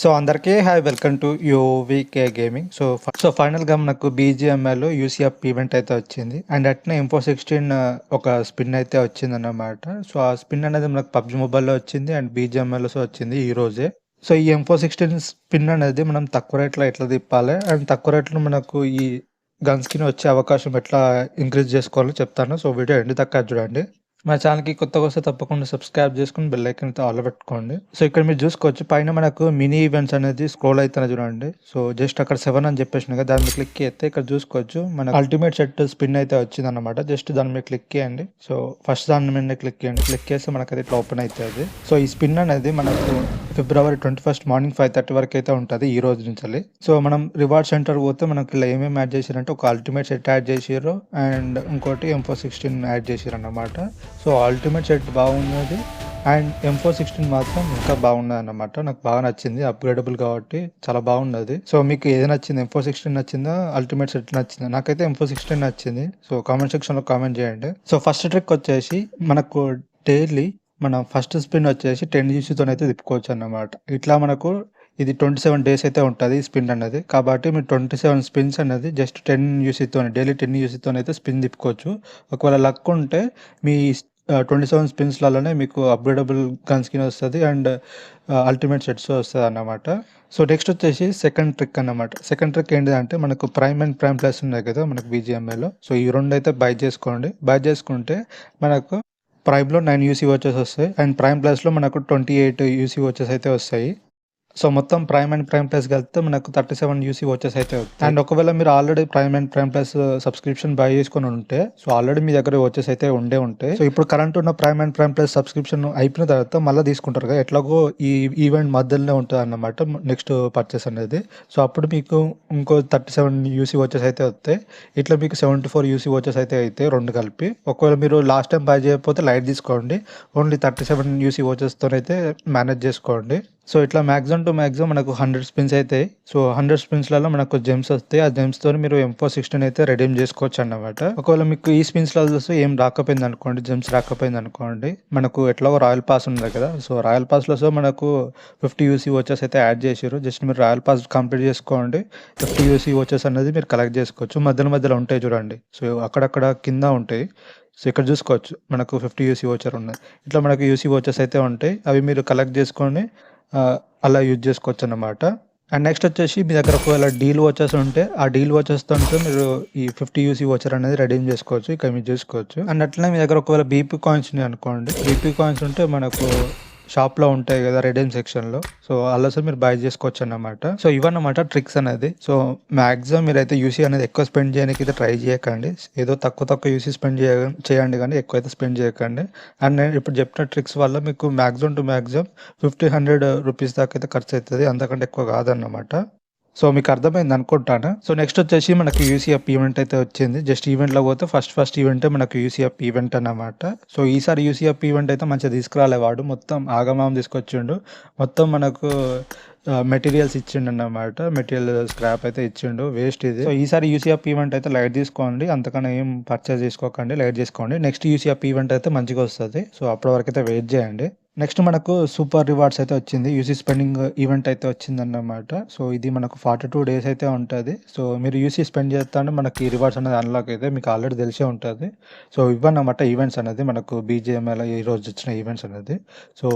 So అందరికీ hi welcome to UVK gaming so so ఫైనల్గా మనకు బీజిఎంఎల్ యూసీఎఫ్ ఈవెంట్ అయితే వచ్చింది. అండ్ అట్నే ఇంఫో సిక్స్టీన్ uh, ఒక స్పిన్ అయితే వచ్చింది అన్నమాట సో ఆ స్పిన్ అనేది మనకు పబ్జి మొబైల్లో వచ్చింది అండ్ బీజిఎంఎల్ వచ్చింది ఈ రోజే. సో ఈ ఎంఫో సిక్స్టీన్ స్పిన్ అనేది మనం తక్కువ రేట్లో ఎట్లా తిప్పాలి అండ్ తక్కువ రేట్లో మనకు ఈ గన్ స్కిన్ వచ్చే అవకాశం ఎట్లా ఇంక్రీజ్ చేసుకోవాలో చెప్తాను. సో వీడియో ఎండి తక్కువ చూడండి. మా ఛానల్కి కొత్తగా వస్తే తప్పకుండా సబ్స్క్రైబ్ చేసుకుని బెల్ ఐకన్ అయితే ఆల్ పెట్టుకోండి. సో ఇక్కడ మీరు చూసుకోవచ్చు పైన మనకు మినీ ఈవెంట్స్ అనేది స్క్రోల్ అవుతున్నాయి చూడండి. సో జస్ట్ అక్కడ సెవెన్ అని చెప్పేసిన కదా దాని మీద క్లిక్ చేస్తే ఇక్కడ చూసుకోవచ్చు మన అల్టిమేట్ సెట్ స్పిన్ అయితే వచ్చింది అనమాట జస్ట్ దాని మీద క్లిక్ చేయండి. సో ఫస్ట్ దాని మీద క్లిక్ చేయండి. క్లిక్ చేస్తే మనకు అది ఇట్లా ఓపెన్ అవుతుంది. సో ఈ స్పిన్ అనేది మనకు February twenty first morning five thirty వరకు అయితే ఉంటుంది ఈ రోజు నుంచి. సో మనం రివార్డ్ సెంటర్ పోతే మనకి ఇలా ఏమేమి యాడ్ చేసారంటే ఒక అల్టిమేట్ సెట్ యాడ్ చేసారు అండ్ ఇంకోటి ఎంఫో సిక్స్టీన్ యాడ్ చేసారు అన్నమాట. సో అల్టిమేట్ సెట్ బాగున్నది అండ్ ఎంఫో సిక్స్టీన్ మాత్రం ఇంకా బాగున్నది అన్నమాట నాకు బాగా నచ్చింది. అప్గ్రేడబుల్ కాబట్టి చాలా బాగున్నది సో మీకు ఏది నచ్చింది? ఎంఫో సిక్స్టీన్ నచ్చిందా? అల్టిమేట్ సెట్ నచ్చిందా? నాకైతే ఎంఫో సిక్స్టీన్ నచ్చింది. సో కామెంట్ సెక్షన్లో కామెంట్ చేయండి. సో ఫస్ట్ ట్రిక్ వచ్చేసి మనకు డైలీ మనం ఫస్ట్ స్పిన్ వచ్చేసి టెన్ జీసీతో అయితే తిప్పుకోవచ్చు అన్నమాట ఇట్లా మనకు ఇది ట్వంటీ సెవెన్ డేస్ అయితే ఉంటుంది స్పిన్ అనేది కాబట్టి మీరు ట్వంటీ సెవెన్ స్పిన్స్ అనేది జస్ట్ టెన్ యూసీతో డైలీ టెన్ యూసీతో అయితే స్పిన్ తిప్పుకోవచ్చు. ఒకవేళ లక్ ఉంటే మీ ట్వంటీ సెవెన్ స్పిన్స్లలోనే మీకు అప్గ్రేడబుల్ గన్ స్కిన్ వస్తుంది అండ్ అల్టిమేట్ సెట్స్ వస్తుంది అన్నమాట సో నెక్స్ట్ వచ్చేసి సెకండ్ ట్రిక్ అన్నమాట. సెకండ్ ట్రిక్ ఏంటిదంటే మనకు ప్రైమ్ అండ్ ప్రైమ్ ప్లస్ ఉన్నాయి కదా మనకు బీజిఎంఐలో సో ఈ రెండు అయితే బై చేసుకోండి. బై చేసుకుంటే మనకు ప్రైమ్లో నైన్ యూసీ వచ్చేసి వస్తాయి అండ్ ప్రైమ్ ప్లస్లో మనకు ట్వంటీ ఎయిట్ యూసీ వచ్చేసి అయితే వస్తాయి. సో మొత్తం ప్రైమ్ అండ్ ప్రైమ్ ప్లస్ కలిపితే మనకు థర్టీ సెవెన్ యూసీ వచ్చేసి అయితే అండ్ ఒకవేళ మీరు already prime and prime plus subscription buy చేసుకొని ఉంటే సో ఆల్రెడీ మీ దగ్గర వచ్చేసి అయితే ఉండే ఉంటాయి సో ఇప్పుడు కరెంట్ ఉన్న prime and prime plus subscription అయిపోయిన తర్వాత మళ్ళీ తీసుకుంటారు కదా ఎట్లాగో ఈ ఈవెంట్ మధ్యలోనే ఉంటుంది అన్నమాట నెక్స్ట్ పర్చేస్ అనేది. సో అప్పుడు మీకు ఇంకో థర్టీ సెవెన్ యూసీ వచ్చేసి అయితే వస్తాయి. ఇట్లా మీకు సెవెంటీ ఫోర్ యూసీ వచ్చేసి అయితే అయితే రెండు కలిపి ఒకవేళ మీరు లాస్ట్ టైం బై చేయకపోతే లైట్ తీసుకోండి. ఓన్లీ థర్టీ సెవెన్ యూసీ వచ్చేస్తోనైతే మేనేజ్ చేసుకోండి. సో ఇట్లా మ్యాక్సిమం టు మ్యాక్సిమం మనకు హండ్రెడ్ స్పిన్స్ అవుతాయి సో హండ్రెడ్ స్పిన్స్లలో మనకు జెమ్స్ వస్తాయి. ఆ జెమ్స్తో మీరు ఎంఫో సిక్స్టీన్ అయితే రెడీమ్ చేసుకోవచ్చు అన్నమాట. ఒకవేళ మీకు ఈ స్పిన్స్లలో ఏం రాకపోయింది అనుకోండి జెమ్స్ రాకపోయింది అనుకోండి. మనకు ఎట్లాగో రాయల్ పాస్ ఉంది కదా సో రాయల్ పాస్లో సో మనకు ఫిఫ్టీ యూసీ వచ్చేసి అయితే యాడ్ చేసారు జస్ట్ మీరు రాయల్ పాస్ కంప్లీట్ చేసుకోండి. ఫిఫ్టీ యూసీ వచ్చేసి అనేది మీరు కలెక్ట్ చేసుకోవచ్చు. మధ్యలో మధ్యలో ఉంటాయి చూడండి. సో అక్కడక్కడ కింద ఉంటాయి. సో ఇక్కడ చూసుకోవచ్చు. మనకు ఫిఫ్టీ యూసీ వచ్చర్ ఉన్నాయి ఇట్లా మనకు యూసీ వచ్చేసి అయితే ఉంటాయి. అవి మీరు కలెక్ట్ చేసుకొని అలా యూజ్ చేసుకోవచ్చు అనమాట అండ్ నెక్స్ట్ వచ్చేసి మీ దగ్గర ఒకవేళ డీల్ వచ్చేసి ఉంటే ఆ డీల్ వచ్చేస్తో మీరు ఈ ఫిఫ్టీ యూసీ వచ్చర్ అనేది రెడీమ్ చేసుకోవచ్చు ఇక మీరు చేసుకోవచ్చు. అండ్ అట్లనే మీ దగ్గర ఒకవేళ బీపీ కాయిన్స్ ఉన్నాయి అనుకోండి బీపీ కాయిన్స్ ఉంటే మనకు షాప్లో ఉంటాయి కదా రెడీమ్ సెక్షన్లో సో అలా సార్ మీరు బై చేసుకోవచ్చు అన్నమాట సో ఇవన్నమాట ట్రిక్స్ అనేది. సో మ్యాక్సిమం మీరైతే యూసీ అనేది ఎక్కువ స్పెండ్ చేయడానికి అయితే ట్రై చేయకండి. ఏదో తక్కువ తక్కువ యూసీ స్పెండ్ చేయ చేయండి కానీ ఎక్కువ అయితే స్పెండ్ చేయకండి. అండ్ నేను ఇప్పుడు చెప్పిన ట్రిక్స్ వల్ల మీకు maximum to maximum fifty hundred rupees దాకా అయితే ఖర్చు అవుతుంది. అంతకంటే ఎక్కువ కాదన్నమాట. సో మీకు అర్థమైంది అనుకుంటాను. సో నెక్స్ట్ వచ్చేసి మనకు యూసీఎఫ్ ఈవెంట్ అయితే వచ్చింది. జస్ట్ ఈవెంట్లో పోతే ఫస్ట్ ఫస్ట్ ఈవెంట్ మనకు యూసీఎఫ్ ఈవెంట్ అన్నమాట. సో ఈసారి యూసీఎఫ్ ఈవెంట్ అయితే మంచిగా తీసుకురాలేవాడు మొత్తం ఆగమాం తీసుకొచ్చిండు. మొత్తం మనకు మెటీరియల్స్ ఇచ్చిండు అన్నమాట. మెటీరియల్ స్క్రాప్ అయితే ఇచ్చిండు. వేస్ట్ ఇది. సో ఈసారి యూసీఎఫ్ ఈవెంట్ అయితే లైట్ తీసుకోండి. అంతకన్నా ఏం పర్చేస్ చేసుకోకండి. లైట్ తీసుకోండి నెక్స్ట్ యూసీఎఫ్ ఈవెంట్ అయితే మంచిగా వస్తుంది. సో అప్పటి వరకు అయితే వెయిట్ చేయండి. నెక్స్ట్ మనకు సూపర్ రివార్డ్స్ అయితే వచ్చింది. యూసీ స్పెండింగ్ ఈవెంట్ అయితే వచ్చింది అన్నమాట సో ఇది మనకు ఫార్టీ టూ డేస్ అయితే ఉంటుంది. సో మీరు యూసీ స్పెండ్ చేస్తానే మనకి ఈ రివార్డ్స్ అనేది అన్లాక్ అయితే మీకు ఆల్రెడీ తెలిసే ఉంటుంది. సో ఇవన్నమాట ఈవెంట్స్ అనేది మనకు బీజేఎంఎల్ ఈ రోజు వచ్చిన ఈవెంట్స్ అనేది. సో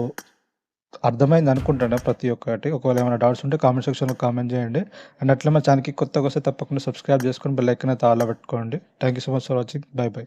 అర్థమైంది అనుకుంటాను ప్రతి ఒక్కటి. ఒకవేళ ఏమైనా డౌట్స్ ఉంటే కామెంట్ సెక్షన్లో కామెంట్ చేయండి. అండ్ అట్లా మా ఛానల్కి కొత్తగా వస్తే తప్పకుండా సబ్స్క్రైబ్ చేసుకొని బెల్ లైక్ అయితే ఆల్ పెట్టుకోండి. Thank you so much for watching bye bye